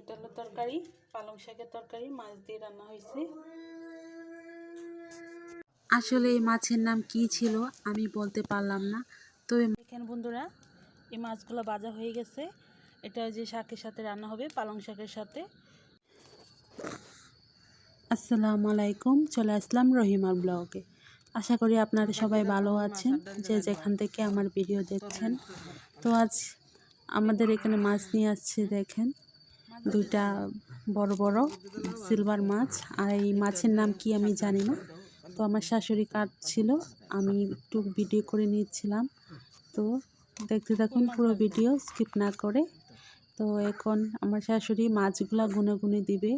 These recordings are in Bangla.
এটা হলো তরকারি পালং শাকের তরকারি মাছ দিয়ে রান্না হয়েছে। আসলে এই মাছের নাম কি ছিল আমি বলতে পারলাম না। তো দেখেন বন্ধুরা এই মাছগুলো বাজা হয়ে গেছে। এটা যে শাকের সাথে রান্না হবে পালং শাকের সাথে। আসসালামু আলাইকুম চলে আসলাম রহিমার ব্লগে। আশা করি আপনারা সবাই ভালো আছেন যে যেখান থেকে আমার ভিডিও দেখছেন। তো আজ আমাদের এখানে মাছ নিয়ে আসছে দেখেন। দুইটা বড় বড় সিলভার মাছ। আর এই মাছের নাম কি আমি জানি না। তো আমার শাশুড়ি কাটছিল আমি একটু ভিডিও করে নিচ্ছিলাম। তো দেখতে থাকুন পুরো ভিডিও স্কিপ না করে। তো এখন আমার শাশুড়ি মাছগুলা গুনে গুনে দিবে।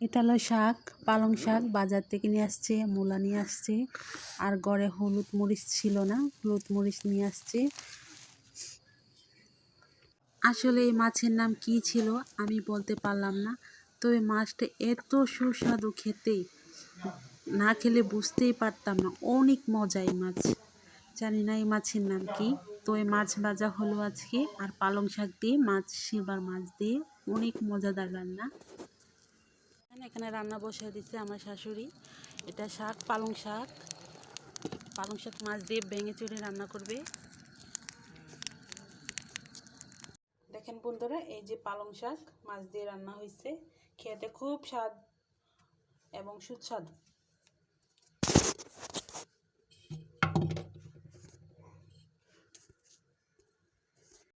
এটা হলো শাক, পালং শাক বাজার থেকে নিয়ে আসছে, মূলা নিয়ে আসছে। আর গড়ে হলুদ মরিচ ছিল না, হলুদ মরিচ নিয়ে আসছে। আসলে এই মাছের নাম কি ছিল আমি বলতে পারলাম না তো এই মাছটা এত সুস্বাদু খেতে না খেলে বুঝতেই পারতাম না। অনেক মজা এই মাছ। জানি না এই মাছের নাম কি তো এই মাছ ভাজা হলো আজকে। আর পালং শাক দিয়ে, মাছ শিবার মাছ দিয়ে অনেক মজাদার রান্না। এখানে রান্না বসিয়ে দিচ্ছে আমার শাশুড়ি। এটা শাক, পালং শাক। পালং শাক মাছ দিয়ে ভেঙে চুড়ে রান্না করবে। দেখেন বন্ধুরা, এই যে পালং শাক মাছ দিয়ে রান্না হয়েছে খেতে খুব স্বাদ এবং সুস্বাদু।